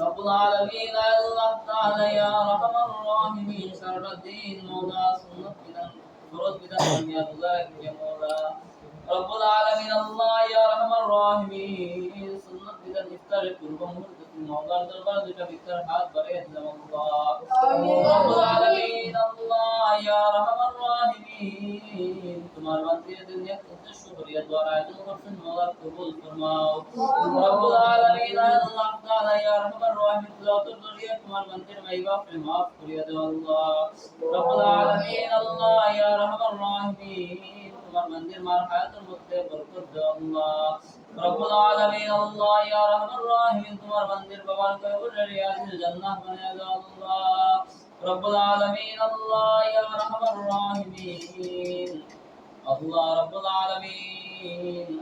رب العالمين الله تعالى يا رحم الراحمين. شر الدين مولا سنتنا بدن فرد بدن يا الله يا مولا رب العالمين الله يا رحم الراحمين. سنت بدن افترق قلوبهم مرد مولا دربار دکا بيتر حال برے دم اللہ رب العالمین اللہ یا رحم الراحمین تمہارے وقت دنیا کا شکریہ دوبارہ ہے جو مولا قبول فرماؤ رب العالمين আল্লাহ তাআলা, ইয়া আরহামার রাহিম যত দুনিয়া তোমার বান্দার মাইবাফে maaf করিয়া দাও আল্লাহ। রব্বুল আলামিন, আল্লাহ, ইয়া আরহামার রাহিম, তোমার বান্দার মার হায়াতের মধ্যে বরকত দাও আল্লাহ। রব্বুল আলামিন, আল্লাহ, ইয়া আরহামার রাহিম, তোমার বান্দার বাবার কবরে রিয়াজিল জান্নাত বানায়া দাও আল্লাহ। রব্বুল আলামিন, আল্লাহ, ইয়া আরহামার রাহিম, আল্লাহ, রব্বুল আলামিন।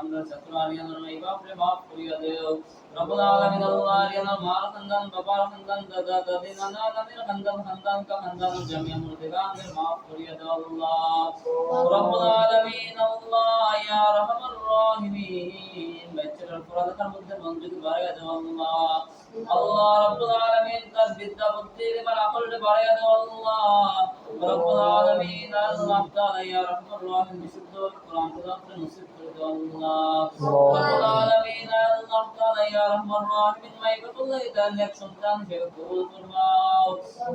আমরা ছাত্র আরিয়ানার মাই বাপরে মাফ করিয়া দেও রব্বুল আলামিন আল্লাহ আরিয়ানার মার খানদান বাবার খানদান দাদা দাদি নানা নানির খানদান খানদান কা খানদান জামিয়া মুর্দেগানের মাফ মধ্যে মনোযোগ বাড়াইয়া দেও আল্লাহ বিদ্যা বুদ্ধি এবার আকলটা বাড়াইয়া দেও বিশুদ্ধ ইয়া রাহমার রাহিম মাই বাকুল্লাহ তার নেক সন্তান কে কবুল ফরমাও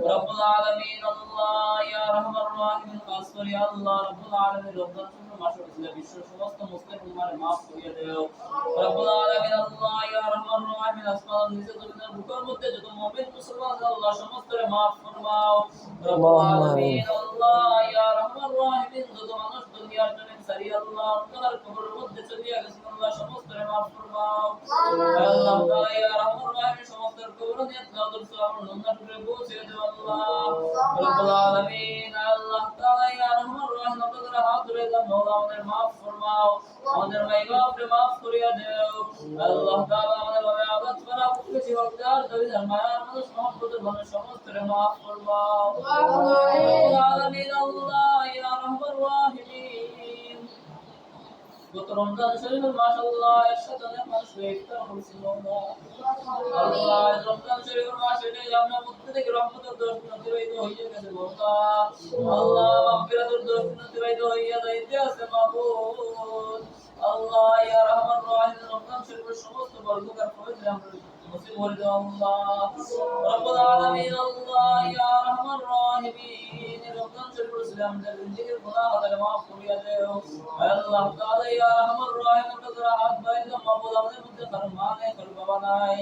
রব্বুল আলামিন আল্লাহ ইয়া রাহমার রাহিম খাস করে আল্লাহ রব্বুল আলামিন রমজান শুরু মাস হয়েছিল বিশ্বের সমস্ত মুসলিম উম্মার মাফ করিয়ে দেও রব্বুল আলামিন আল্লাহ ইয়া রাহমার রাহিম আসমান নিচে জমিনের বুকের মধ্যে যত মুমিন মুসলমান আছে আল্লাহ সমস্তরে মাফ ফরমাও রব্বুল আলামিন আল্লাহ ইয়া রাহমার রাহিম যত মানুষ দুনিয়ার জমিন সারি আল্লাহ অন্ধকার কবরের আমাদের আমাদের মাফ করিয়া দেও আল্লাহ আমাদের ভাবে আবাদ করা মহব্বতের ভাবে সমস্তরে মাফ ফরমাও রব্বুল আলামিন আল্লাহ ইয়া গত রমজান শরীফের মাশাআল্লাহ একসাথে অনেক মানুষ ইফতার করেছিল আল্লাহ রমজান শরীফের মাস এটা আমরা মধ্যে থেকে রহমতের দোষ অতিবাহিত হইয়া গেছে আল্লাহ মাগফিরাতের দোষ অতিবাহিত হইয়া যাইতে আছে মাবুদ আল্লাহ, ইয়া রহমান রহিম রমজান শরীফের সমস্ত বর্গকার পবিত্র আমরা নসিব করে দাও আল্লাহ। রব্বুল আলামিন, আল্লাহ, ইয়া রহমান রহিম রমজান শরীফের ইসলাম দের জিকির গুনাহ আদায় মাফ করিয়া দাও। আল্লাহ তাআলা ইয়া রহমান রহিম তোরা হাত বাইরে মাবুদ আমাদের মধ্যে ফরমানে কর বাবা নাই।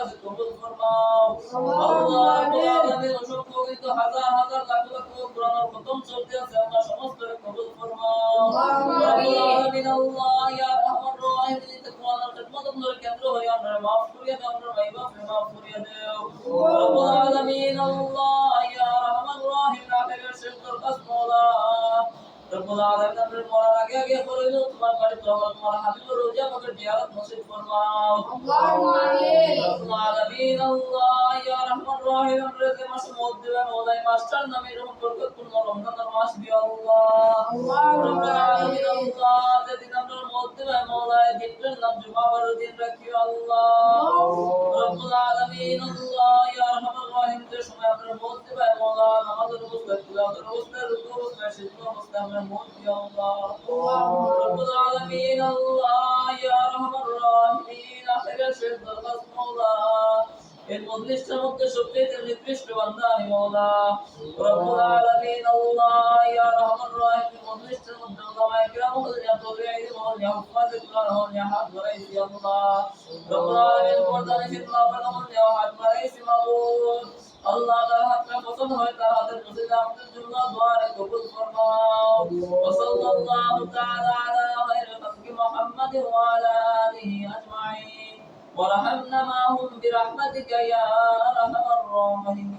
আছে কবুল ফরমাও আল্লাহ রব্বুল আলামিন অসংখ্য কিন্তু হাজার হাজার লাখ লাখ কোরআনের খতম কেন্দ্র হয়ে আমরা মাফ করিয়া দাও আমরা মাইবা মাফ করিয়া দাও রব্বুল রব্বুল আলামিন তোমার বাড়ি তোমার তোমার হাবিবুর রোজা আমাকে জিয়ারত নসিব রহিম মাস্টার নামে রমজানের মাস দিও আল্লাহ রব্বুল আলামিন আল্লাহ যে দিন আমরা মত দিবে মওলাই দিনের নাম দিন রাখিও আল্লাহ। ইয়া রহমান রহিম যে সময় আমরা মত দিবে মওলা নামাজের অবস্থায় তিলাওয়াতের অবস্থায় রুকু অবস্থায় সিজদা অবস্থায় আমরা দিও আল্লাহ রব্বুল আলামিন আল্লাহ ইয়া রহমান রহিম আখিরের শেষ দরখাস্ত মাওলা এর মজলিসটার মধ্যে সবচেয়ে নিকৃষ্ট বান্দা আমি মাওলা রব্বুল আলামিন আল্লাহ ইয়া রহমান রহিম মজলিসটার মধ্যে ওলামায়ে কিরাম হল ইয়া তবিঈ হল ইয়া হুফাজ কুরআন হল ইয়া হাত বাড়াইছি আল্লাহ রব্বুল আলামিন পর্দা নিষেধ লাভের হল ইয়া হাত বাড়াইছি মাবুদ আল্লাহ তার হাতটা পছন্দ হয় তার হাতের নসিবে আমাদের জন্য দোয়ারে কবুল ফরমাও ওয়া সাল্লাল্লাহু তাআলা আলা খায়রি খালকি মুহাম্মাদিন ওয়া আলা আলিহি আজমাইন وارحمنا معهم برحمتك يا ارحم الراحمين